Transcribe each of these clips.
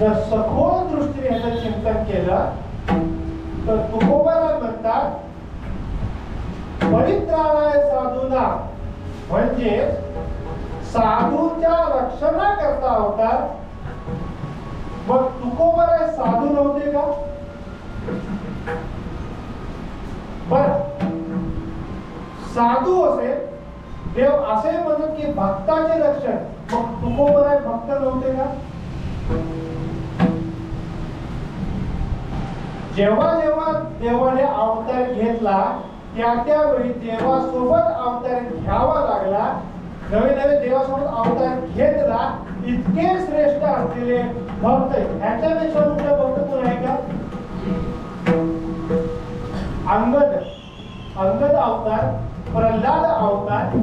जर सखोल दृष्टीने ह्याचं चिंतन केलं तर तुकोबाला म्हणतात परित्राणाय साधूला म्हणजे साधूच्या रक्षणाकरता अवतार मग तुकोबाला साधू नव्हते का बर साधू असेल देव असे म्हणत की भक्ताचे रक्षण मग तुकोबराय भक्त नव्हते का जेव्हा जेव्हा देवाने अवतार घेतला त्या त्यावेळी देवासोबत अवतार घ्यावा लागला. नवे नवे देवासोबत अवतार घेतला इतके श्रेष्ठ असलेले भक्त ह्याच्यापेक्षा मोठे भक्त कोण आहे का? अंगद. अंगद अवतार प्रल्हाद अवतार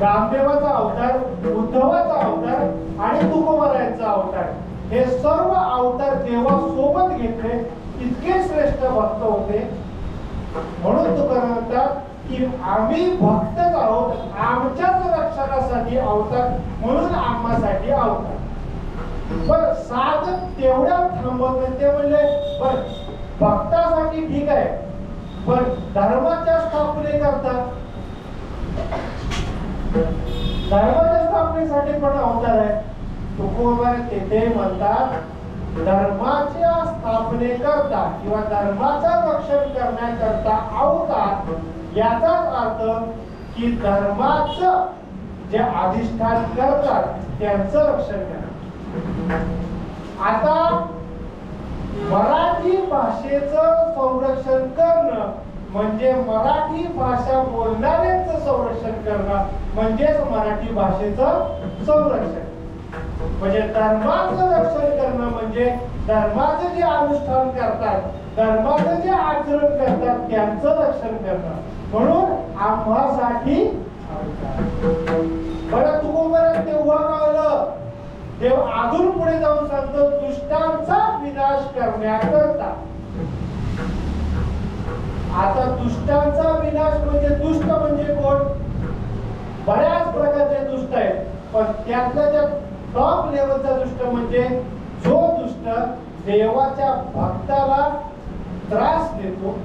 रामदेवाचा अवतार उद्धवाचा अवतार आणि तुकोबरायांचा अवतार. हे सर्व अवतार देवासोबत घेतले इतके श्रेष्ठ भक्त होते. म्हणून तुकाराम म्हणतात की आम्ही भक्तच आहोत आमच्याच रक्षणासाठी अवतार म्हणून आम्हासाठी अवतार. बर साध तेवढ्या थांबवत नाही ते म्हणले बर भक्तासाठी ठीक आहे पण धर्माच्या स्थापने करतात. धर्माच्या स्थापनेसाठी पण अवतार आहे. तुकोबार तेथे म्हणतात धर्माच्या स्थापने करता किंवा धर्माचं रक्षण करण्याकरता अवतार याचाच अर्थ की धर्माचं जे अधिष्ठान करतात त्यांचं रक्षण करा आता मराठी भाषेचं संरक्षण करणं म्हणजे मराठी भाषा बोलणाऱ्यांचं संरक्षण करणं म्हणजेच मराठी भाषेचं संरक्षण. म्हणजे धर्माचं रक्षण करणं म्हणजे धर्माचं जे अनुष्ठान करतात धर्माचं जे आचरण करतात त्यांचं रक्षण करणं. म्हणून आम्हासाठी बरं तुकोबरात तेव्हा कळलं देव अजून पुढे जाऊन सांगतो दुष्टांचा विनाश करण्याकरता. आता दुष्टांचा विनाश म्हणजे दुष्ट म्हणजे कोण? बऱ्याच प्रकारचे दुष्ट आहेत पण त्यातल्या टॉप लेवलचा दुष्ट म्हणजे जो दुष्ट देवाच्या भक्ताला त्रास देतो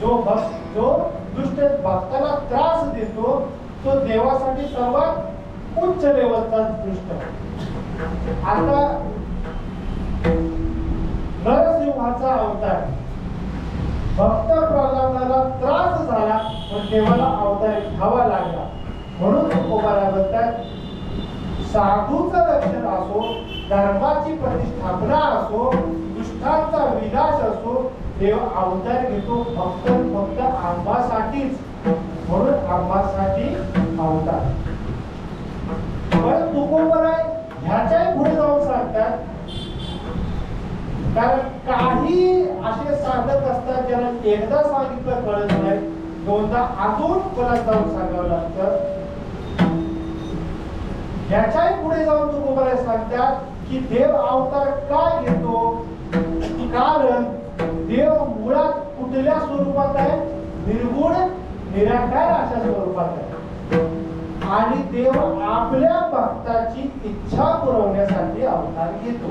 जो भक्त जो दुष्ट भक्ताला त्रास देतो तो देवासाठी सर्वात उच्च लेवलचा दुष्ट. आता नरसिंहाचा अवतार. भक्त प्रल्हादाला त्रास झाला पण देवाला अवतार घ्यावा लागला. म्हणून तुकोबाला म्हणतात साधूचं रक्षण असो धर्माची प्रतिष्ठापना असो दुष्टांचा विनाश असो देव अवतार घेतो फक्त फक्त आंबासाठीच. म्हणून आंबासाठी अवतार. पण आहे ह्याच्याही पुढे जाऊन सांगतात. कारण काही असे साधक असतात ज्यांना एकदा सांगितलं कळत नाही दोनदा अजून परत जाऊन सांगावं लागतं. ह्याच्याही पुढे जाऊन तुकोबाराय सांगतात की देव अवतार काय घेतो? कारण देव मुळात कुठल्या स्वरूपात आहे? निर्गुण निराकार अशा स्वरूपात आहे. आणि देव आपल्या भक्ताची इच्छा पुरवण्यासाठी अवतार घेतो.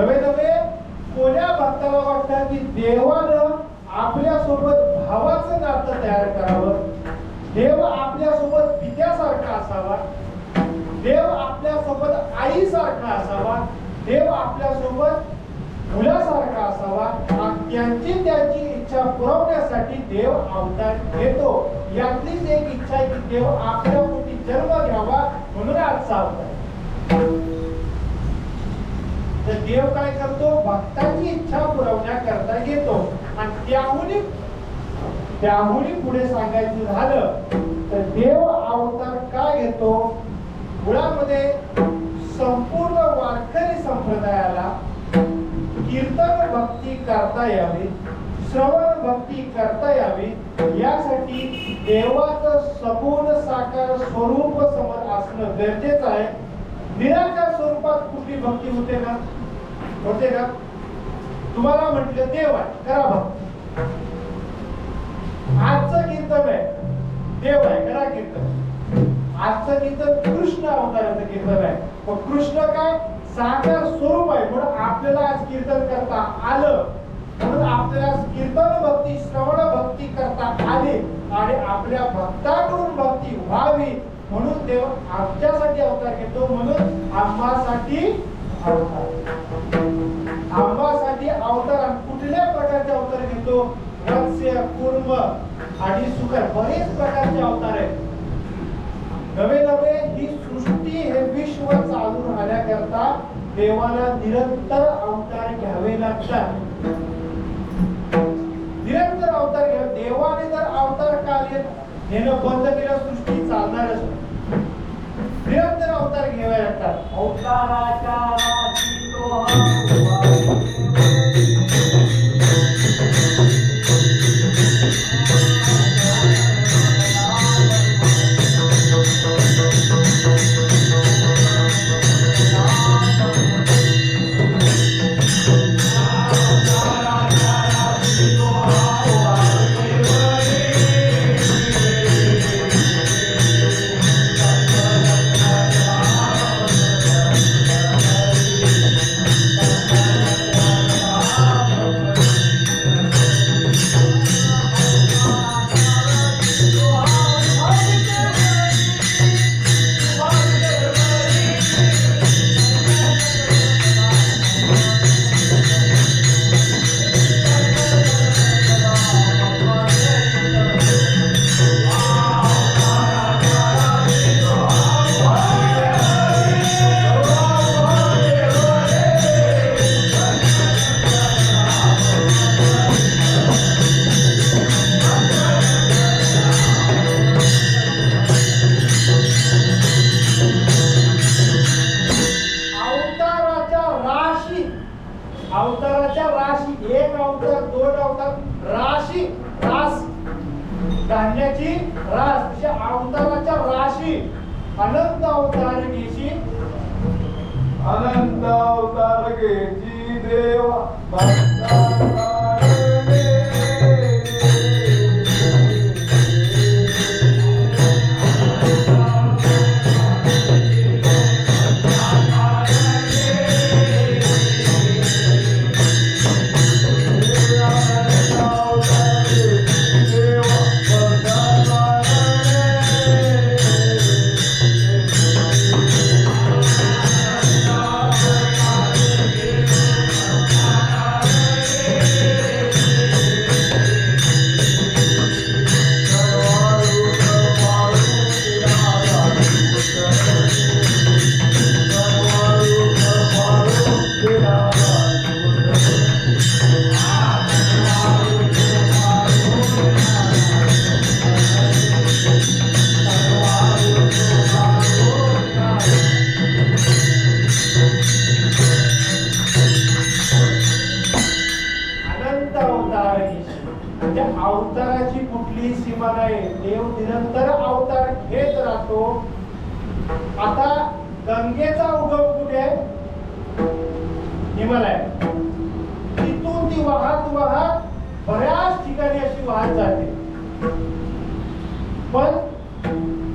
नवे नवे कोण्या भक्ताला वाटतं की देवानं आपल्यासोबत भावाचं नातं तयार करावं? देव आपल्यासोबत पित्यासारखा असावा? देव आपल्यासोबत आईसारखा असावा देव आपल्यासोबत मुलासारखा असावा त्यांची त्यांची इच्छा पुरवण्यासाठी देव अवतार घेतो. यातलीच एक इच्छा आहे की देव आपल्या पोटी जन्म घ्यावा म्हणून आजचा अवतार तर देव काय करतो? भक्ताची इच्छा पुरवण्याकरता घेतो आणि त्याहूनही त्याहूनही पुढे सांगायचं झालं तर देव अवतार का घेतो? मुळामध्ये संपूर्ण वारकरी संप्रदायाला कीर्तन भक्ती करता यावी श्रवण भक्ती करता यावी यासाठी देवाचं सगुण साकार स्वरूप समोर असणं गरजेचं आहे. निराकार स्वरूपात कुठली भक्ती होते का? होते का? तुम्हाला म्हटलं देव आहे करा भक्ती. आजचं कीर्तन आहे. देव आहे करा कीर्तन. आजचं कीर्तन कृष्ण अवताराचं कीर्तन आहे. मग कृष्ण काय? साकार स्वरूप आहे. म्हणून आपल्याला आज कीर्तन करता आलं. म्हणून आपल्याला कीर्तन भक्ती श्रवण भक्ती करता आली. आणि आपल्या भक्ताकडून भक्ती व्हावी. म्हणून देव आमच्यासाठी अवतार घेतो. म्हणून आम्हासाठी अवतार. आम्हासाठी अवतार कुठल्या प्रकारचे अवतार घेतो? मत्स्य कुर्म आणि सुकर. बरेच प्रकारचे अवतार आहेत. नवे नवे ही सृष्टी हे विश्व चालू राहण्याकरता देवाला निरंतर अवतार घ्यावे लागतात. निरंतर अवतार घ्या देवाने जर अवतार कार्य नेणं बंद केलं सृष्टी चालणारच निरंतर अवतार घ्यावे लागतात. अवताराच्या अवतार दोन अवतार राशी रास. धान्याची रास तशी अवताराच्या राशी. अनंत अवतार घेशी. अनंत अवतार घेची देवा. अवताराची कुठली सीमा नाही. देव निरंतर अवतार घेत राहतो. आता गंगेचा उगम कुठे? हिमालय तिथून ती वाहत वाहत बऱ्याच ठिकाणी अशी वाहत जाते. पण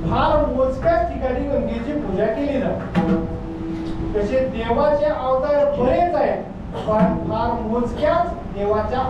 फार मोजक्याच ठिकाणी गंगेची पूजा केली जाते. तसे देवाचे अवतार बरेच आहेत पण फार मोजक्याच देवाच्या